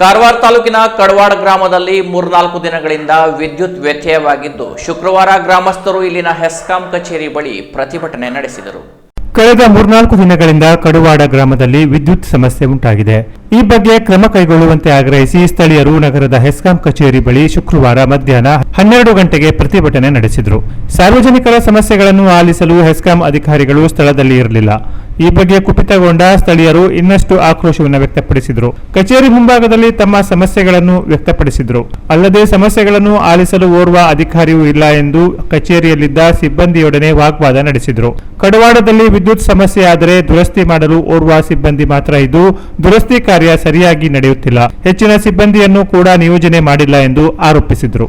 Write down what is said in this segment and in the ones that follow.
ಕಾರವಾರ ತಾಲೂಕಿನ ಕಡವಾಡ ಗ್ರಾಮದಲ್ಲಿ ಮೂರ್ನಾಲ್ಕು ದಿನಗಳಿಂದ ವಿದ್ಯುತ್ ವ್ಯತ್ಯಯವಾಗಿದ್ದು, ಶುಕ್ರವಾರ ಗ್ರಾಮಸ್ಥರು ಇಲ್ಲಿನ ಹೆಸ್ಕಾಂ ಕಚೇರಿ ಬಳಿ ಪ್ರತಿಭಟನೆ ನಡೆಸಿದರು. ಕಳೆದ ಮೂರ್ನಾಲ್ಕು ದಿನಗಳಿಂದ ಕಡುವಾಡ ಗ್ರಾಮದಲ್ಲಿ ವಿದ್ಯುತ್ ಸಮಸ್ಯೆ ಉಂಟಾಗಿದೆ. ಈ ಬಗ್ಗೆ ಕ್ರಮ ಕೈಗೊಳ್ಳುವಂತೆ ಆಗ್ರಹಿಸಿ ಸ್ಥಳೀಯರು ನಗರದ ಹೆಸ್ಕಾಂ ಕಚೇರಿ ಬಳಿ ಶುಕ್ರವಾರ ಮಧ್ಯಾಹ್ನ ಹನ್ನೆರಡು ಗಂಟೆಗೆ ಪ್ರತಿಭಟನೆ ನಡೆಸಿದರು. ಸಾರ್ವಜನಿಕರ ಸಮಸ್ಯೆಗಳನ್ನು ಆಲಿಸಲು ಹೆಸ್ಕಾಂ ಅಧಿಕಾರಿಗಳು ಸ್ಥಳದಲ್ಲಿ ಇರಲಿಲ್ಲ. ಈ ಬಗ್ಗೆ ಕುಪಿತಗೊಂಡ ಸ್ಥಳೀಯರು ಇನ್ನಷ್ಟು ಆಕ್ರೋಶವನ್ನು ವ್ಯಕ್ತಪಡಿಸಿದರು. ಕಚೇರಿ ಮುಂಭಾಗದಲ್ಲಿ ತಮ್ಮ ಸಮಸ್ಯೆಗಳನ್ನು ವ್ಯಕ್ತಪಡಿಸಿದರು. ಅಲ್ಲದೆ ಸಮಸ್ಯೆಗಳನ್ನು ಆಲಿಸಲು ಓರ್ವ ಅಧಿಕಾರಿಯೂ ಇಲ್ಲ ಎಂದು ಕಚೇರಿಯಲ್ಲಿದ್ದ ಸಿಬ್ಬಂದಿಯೊಡನೆ ವಾಗ್ವಾದ ನಡೆಸಿದರು. ಕಡವಾಡದಲ್ಲಿ ವಿದ್ಯುತ್ ಸಮಸ್ಯೆ ಆದರೆ ದುರಸ್ತಿ ಮಾಡಲು ಓರ್ವ ಸಿಬ್ಬಂದಿ ಮಾತ್ರ ಇದ್ದು, ದುರಸ್ತಿ ಕಾರ್ಯ ಸರಿಯಾಗಿ ನಡೆಯುತ್ತಿಲ್ಲ. ಹೆಚ್ಚಿನ ಸಿಬ್ಬಂದಿಯನ್ನು ಕೂಡ ನಿಯೋಜನೆ ಮಾಡಿಲ್ಲ ಎಂದು ಆರೋಪಿಸಿದರು.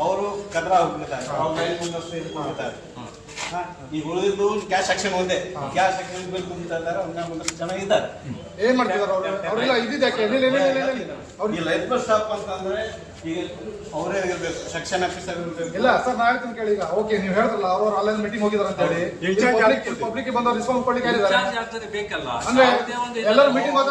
ಅವರು ಕದ್ರ ಹೋಗ್ಬಿಡ್ತಾರೆ ಅವ್ರ ಮೈಲ್ ಮುಂದಷ್ಟು ಇದು ಮಾಡ್ತಾರೆ ಹಾ, ಈಗ ಉಳಿದಿದ್ದು ಕ್ಯಾಶ್ ಸೆಕ್ಷನ್ ಒಂದೇ. ಕ್ಯಾಶ್ ಆಕ್ಷನ್ ಬಿಲ್ ತುಂಬ್ತಾ ಇದ್ದಾರೆ ಅವ್ನ ಮುಂದಷ್ಟು ಚೆನ್ನಾಗಿದ್ದಾರೆ. ಏನ್ ಮಾಡ್ತಿದ್ದಾರೆ ಅವ್ರು? ಅವ್ರೆಲ್ಲ ಇದ್ದಿದ್ದಕ್ಕೆ ಇಲ್ಲ ಇಲ್ಲ ಇಲ್ಲ ಇಲ್ಲ ಇಲ್ಲ ಲೈಫ್ ಸ್ಟಾಪ್ ಅಂತಂದ್ರೆ ಈಗ ಅವರೇ ಇರ್ಬೇಕು ಸೆಕ್ಷನ್ ಆಫೀಸರ್ ಇರ್ಬೇಕು. ಇಲ್ಲ ಸರ್ ನಾ ಹೇಳ್ತೀನಿ ಕೇಳಿ ಈಗ. ಓಕೆ ನೀವು ಹೇಳಿದ್ರಲ್ಲ ಅವ್ರು ಆನ್ಲೈನ್ ಮೀಟಿಂಗ್ ಹೋಗಿದಾರೆ ಅಂತ ಹೇಳಿ. ಪಬ್ಲಿಕ್ ಬಂದವ್ರು ರಿಸ್ಪಾನ್ಸ್ ಕೊಡ್ಲಿಕ್ಕೆ ಹೇಳಿದ್ದಾರೆ ಅಂದ್ರೆ ಎಲ್ಲರೂ ಮೀಟಿಂಗ್ ಹೋದ